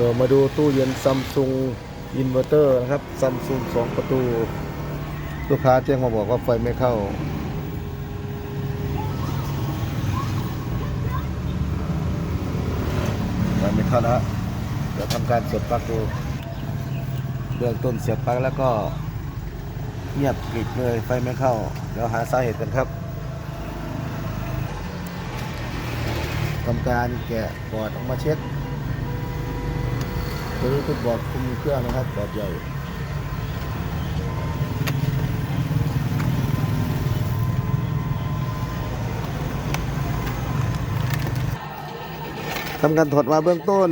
เดี๋ยวมาดูตู้เย็นซัมซุงอินเวอร์เตอร์นะครับซัมซุงสองประตู ลูกค้าแจ้งมาบอกว่าไฟไม่เข้า ไฟไม่เข้านะฮะเดี๋ยวทำการเสียบปลั๊กดูเบื้องต้นเสียบปลั๊กแล้วก็เงียบกริบเลยไฟไม่เข้า เดี๋ยวหาสาเหตุกันครับทำการแกะบอร์ดออกมาเช็ค ตัวนี้เป็นบอร์ดคุมเครื่องนะครับบอร์ดใหญ่ทำการถอดมาเบื้องต้น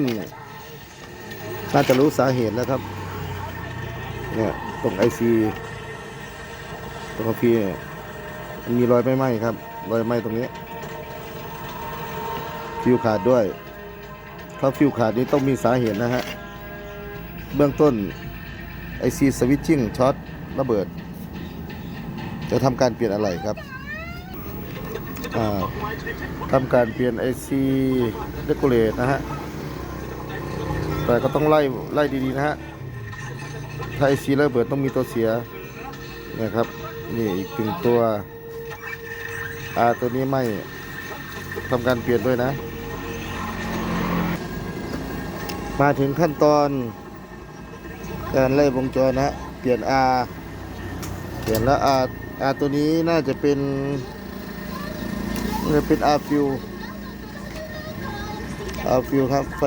น่าจะรู้สาเหตุแล้วครับ เนี่ยตรงไอซีตรงพีเนี่ยมันมีรอยไม่ไหม้ครับ รอยไหม้ตรงนี้ ฟิวขาดด้วย ถ้าฟิวขาดนี้ต้องมีสาเหตุนะฮะ เบื้องต้นไอซีสวิตชิ่งช็อตระเบิด จะทำการเปลี่ยนอะไรครับทำการเปลี่ยนไอซีเดโกเลตนะฮะ แต่ก็ต้องไล่ไล่ดีๆนะฮะ ถ้าไอซีระเบิดต้องมีตัวเสียนี่ยครับ นี่อีกหนึ่งตัวอาตัวนี้ไม่ทำการเปลี่ยนด้วยนะ มาถึงขั้นตอน การไล่วงจรนะเปลี่ยน R เปลี่ยนแล้ว R R ตัวนี้น่าจะเป็นจะเป็น R fuel R fuel ครับไฟ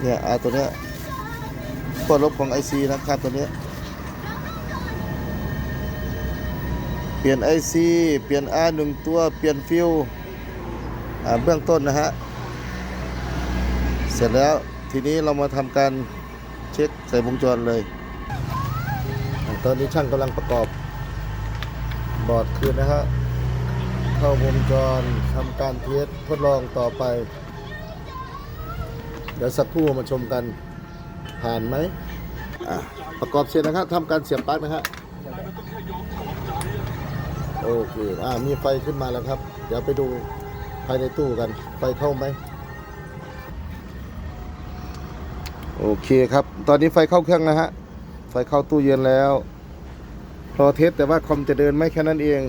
เนี่ย R ตัวเนี้ยขั้วลบของ IC นะครับตัวเนี้ยเปลี่ยน IC เปลี่ยน R หนึ่งตัว เปลี่ยนฟิวอ่าเบื้องต้นนะฮะ เสร็จแล้วทีนี้เรามาทำการเช็คใส่วงจรเลย ตอนนี้ช่างกำลังประกอบบอร์ดคืนนะฮะเข้าวงจรทำการเทสทดลองต่อไป เดี๋ยวสักครู่มาชมกันผ่านไหมประกอบเสร็จนะครับทำการเสียบปลั๊กนะฮะโอเคอ่ามีไฟขึ้นมาแล้วครับ เดี๋ยวไปดูภายในตู้กัน ไฟเข้าไหม โอเคครับ ตอนนี้ไฟเข้าเครื่องนะฮะ ไฟเข้าตู้เย็นแล้วรอเทสแต่ว่าคอมจะเดินไหมแค่นั้นเอง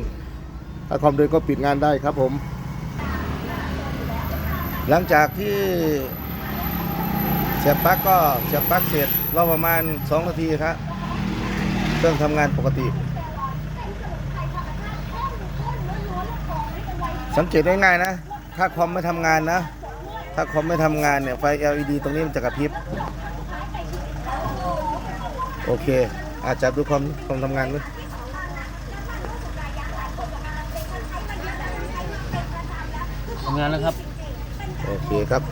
ถ้าคอมเดินก็ปิดงานได้ครับผม หลังจากที่เสียบปลั๊กก็เสียบปลั๊กเสร็จรอประมาณ 2 นาทีครับเครื่องทำงานปกติ สังเกตง่ายๆนะ ถ้าคอมไม่ทำงานนะ ถ้าคอมไม่ทำงานเนี่ยไฟ LED ตรงนี้มันจะกระพริบ โอเค อาจจะดูคอมคอมทำงานไหมทำงานแล้วครับ โอเคครับ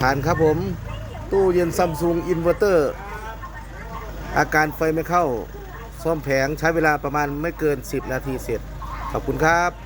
ผ่านครับผม ตู้เย็นซัมซุงอินเวอร์เตอร์ อาการไฟไม่เข้า ซ่อมแผงใช้เวลาประมาณไม่เกิน 10 นาทีเสร็จ ขอบคุณครับ